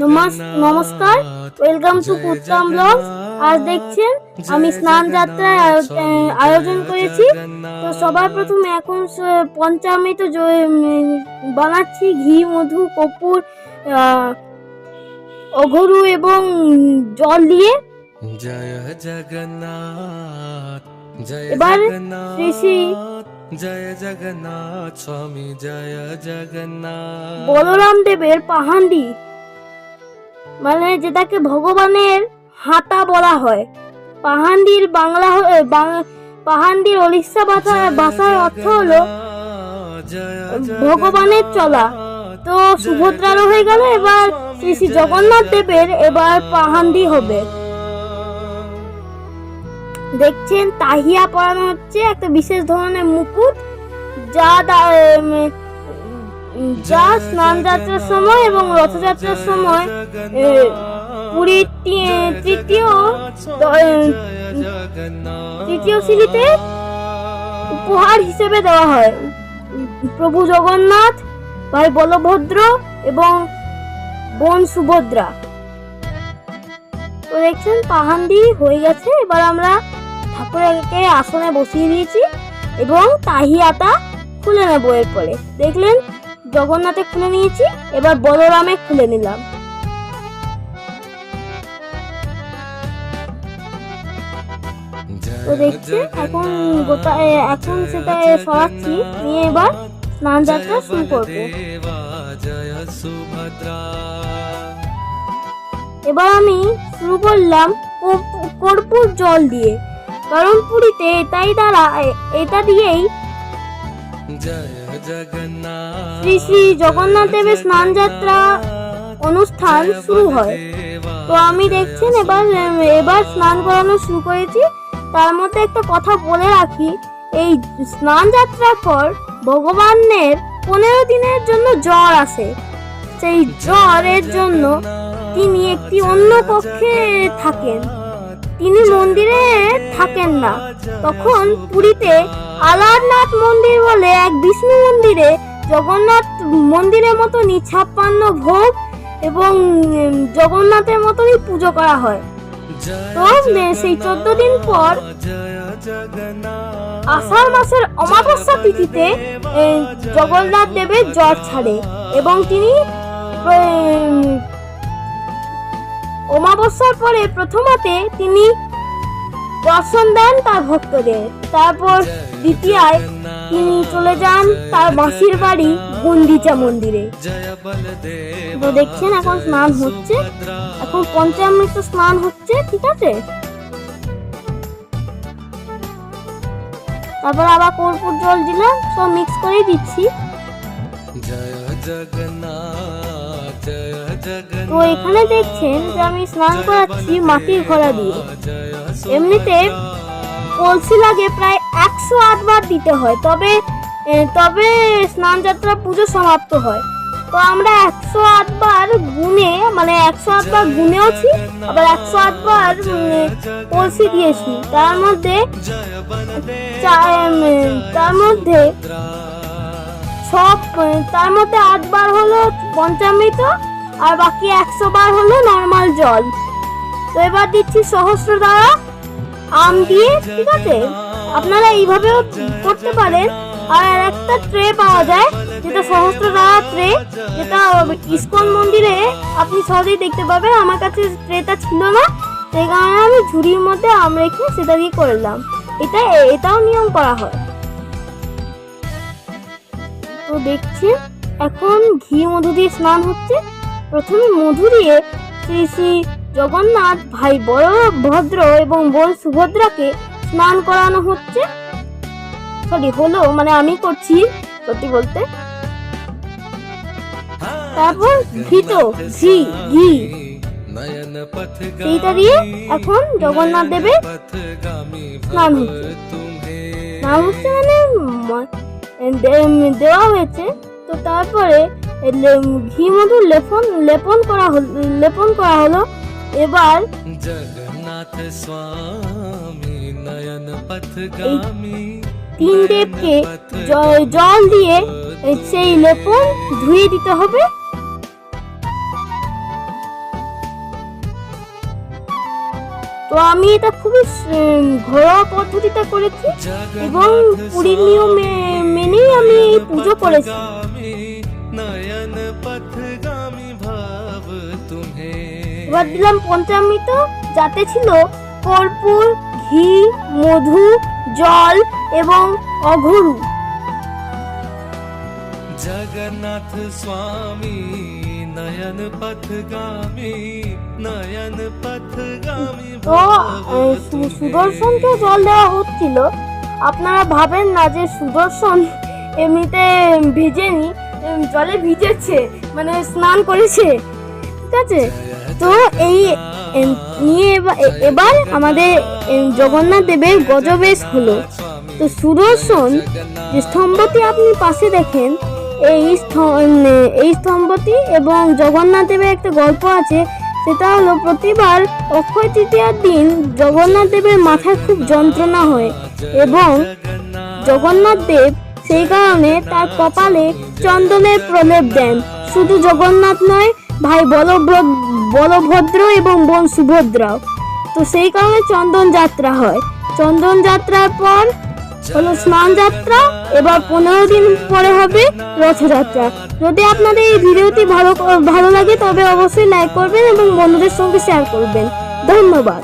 নমাস- নমস্কার। Welcome to কুত্তাম blog আজ দেখছেন আমি স্নান আহ, আয়োজন করেছি। তো সবার প্রথমে এখন পঞ্চামৃত বানাচ্ছি ঘি মধু কর্পূর আহ, অঘরু এবং জল দিয়ে। জয় জগন্নাথ। এবার শ্রী শ্রী জয় জগন্নাথ স্বামী জয় জগন্নাথ। বলরাম দেবের পাহান্ডি মানে যেটাকে ভগবানের হাতা বলা হয়। পাহান্ডির বাংলা পাহান্ডির ওড়িশা ভাষা ভাষার অর্থ হলো ভগবানের চলা। তো সুভদ্রারও হয়ে গেল এবার শ্রী শ্রী জগন্নাথ দেবের এবার পাহান্ডি হবে। দেখছেন তাহিয়া পরানো হচ্ছে একটা বিশেষ ধরনের মুকুট যা যা স্নান যাত্রার সময় এবং রথযাত্রার সময় পুরীর তৃতীয় তৃতীয় সিঁড়িতে উপহার হিসেবে দেওয়া হয়। প্রভু জগন্নাথ ভাই বলভদ্র এবং বোন সুভদ্রা। তো দেখছেন পাহান্ডি হয়ে গেছে। এবার আমরা ঠাকুরকে আসনে বসিয়ে দিয়েছি এবং তাহিয়াটা খুলে নেব এরপরে। দেখলেন, জগন্নাথে খুলে নিয়েছি, এবার বলরামে খুলে নিলাম। তো দেখছি, এখন গোটা এখন সেটা সরাচ্ছি, নিয়ে এবার স্নান যাত্রা শুরু করব। এবার আমি শুরু করলাম কর্পূ- কর্পূর জল দিয়ে। কারণ পুরীতে এটাই দ্বারা এটা দিয়েই শ্রী শ্রী জগন্নাথ দেবের স্নান যাত্রা অনুষ্ঠান শুরু হয়। তো আমি দেখছেন এবার এবার স্নান করানো শুরু করেছি। তার মধ্যে একটা কথা বলে রাখি এই স্নান যাত্রার পর ভগবানের পনেরো দিনের জন্য জ্বর আসে। সেই জ্বরের জন্য তিনি একটি অন্য কক্ষে থাকেন। তিনি মন্দিরে থাকেন না। তখন পুরীতে আলারনাথ মন্দির বলে এক বিষ্ণু মন্দিরে জগন্নাথ মন্দিরের মতনই ছাপ্পান্ন ভোগ এবং জগন্নাথের মতনই পুজো করা হয়। তো সেই চোদ্দ দিন পর আষাঢ় মাসের অমাবস্যা তিথিতে জগন্নাথ দেবের জ্বর ছাড়ে এবং তিনি অমাবস্যার পরে প্রথমতে তিনি দর্শন দেন তার ভক্তদের। তারপর দ্বিতীয়ায় তিনি চলে যান তার মাসির বাড়ি গুন্ডিচা মন্দিরে। তো দেখছেন, এখন স্নান হচ্ছে। এখন পঞ্চামৃত স্নান হচ্ছে, ঠিক আছে? তারপর আবার কর্পূর জল দিলাম, সব মিক্স করে দিচ্ছি। জয় জগন্নাথ। তো এখানে দেখছেন যে আমি স্নান করাচ্ছি মাটির ঘোড়া দিয়ে। এমনিতে কলসি লাগে প্রায় একশো আটবার দিতে হয়, তবে তবে স্নান যাত্রা পুজো সমাপ্ত হয়। তো আমরা একশো আটবার গুনে মানে একশো আটবার গুনেওছি আবার একশো আটবার কলসি দিয়েছি। তার মধ্যে তার মধ্যে সব তার মধ্যে আটবার হলো পঞ্চামৃত আর বাকি একশো বার হলো নর্মাল জল। তো এবার দিচ্ছি সহস্র দ্বারা আম দিয়ে, ঠিক আছে? আপনারা এইভাবেও করতে পারেন। আর একটা ট্রে পাওয়া যায়, যেটা সহস্র দ্বারা ট্রে যেটা ইস্কন মন্দিরে আপনি সহজেই দেখতে পাবেন। আমার কাছে ট্রেটা ছিল না, সেই কারণে আমি ঝুড়ির মধ্যে আম রেখে সেটা দিয়ে করলাম এটা, এটাও নিয়ম করা হয়। তো দেখছি এখন ঘি মধু দিয়ে স্নান হচ্ছে। প্রথমে মধু দিয়ে শ্রী শ্রী জগন্নাথ, ভাই বলভদ্র এবং বোন সুভদ্রাকে স্নান করানো হচ্ছে। সরি, হলো মানে আমি করছি সত্যি বলতে। তারপর ঘিত, ঘি ঘি। সেইটা দিয়ে এখন জগন্নাথ দেবের স্নান নাম হচ্ছে মানে দেওয়া হয়েছে। তো তারপরে ঘি মধু লেপন লেপন করা হল লেপন করা হলো। এবার তিন দেবকে জল দিয়ে সেই লেপন ধুয়ে দিতে হবে। তো আমি এটা খুবই ঘরোয়া পদ্ধতিতে করেছি এবং পুরীর নিয়ম মেনেই আমি এই পুজো করেছি। এবার দিলাম পঞ্চামৃত যাতে ছিল কর্পূর ঘি মধু জল এবং অঘরু। জগন্নাথ স্বামী নয়ন পথগামী নয়ন পথগামী তো সুদর্শনকে জল দেওয়া হচ্ছিল। আপনারা ভাবেন না যে সুদর্শন এমনিতে ভিজেনি জলে ভিজেছে মানে স্নান করেছে। ঠিক আছে? তো এই নিয়ে এবা- এবার আমাদের জগন্নাথ দেবের গজবেশ হলো। তো সুদর্শন যে স্তম্ভটি আপনি পাশে দেখেন, এই এই স্তম্ভটি এবং জগন্নাথ দেবের একটা গল্প আছে, সেটা হলো প্রতিবার অক্ষয় তৃতীয়ার দিন জগন্নাথ দেবের মাথায় খুব যন্ত্রণা হয় এবং জগন্নাথ দেব সেই কারণে তার কপালে চন্দনের প্রলেপ দেন। শুধু জগন্নাথ নয় ভাই বলভদ্র এবং বোন সুভদ্রাও তো সেই কারণে চন্দন যাত্রা হয়। চন্দন যাত্রার পর হলো স্নান যাত্রা, এবার পনেরো দিন পরে হবে রথযাত্রা। যদি আপনাদের এই ভিডিওটি ভালো ভালো লাগে, তবে অবশ্যই লাইক করবেন এবং বন্ধুদের সঙ্গে শেয়ার করবেন। ধন্যবাদ।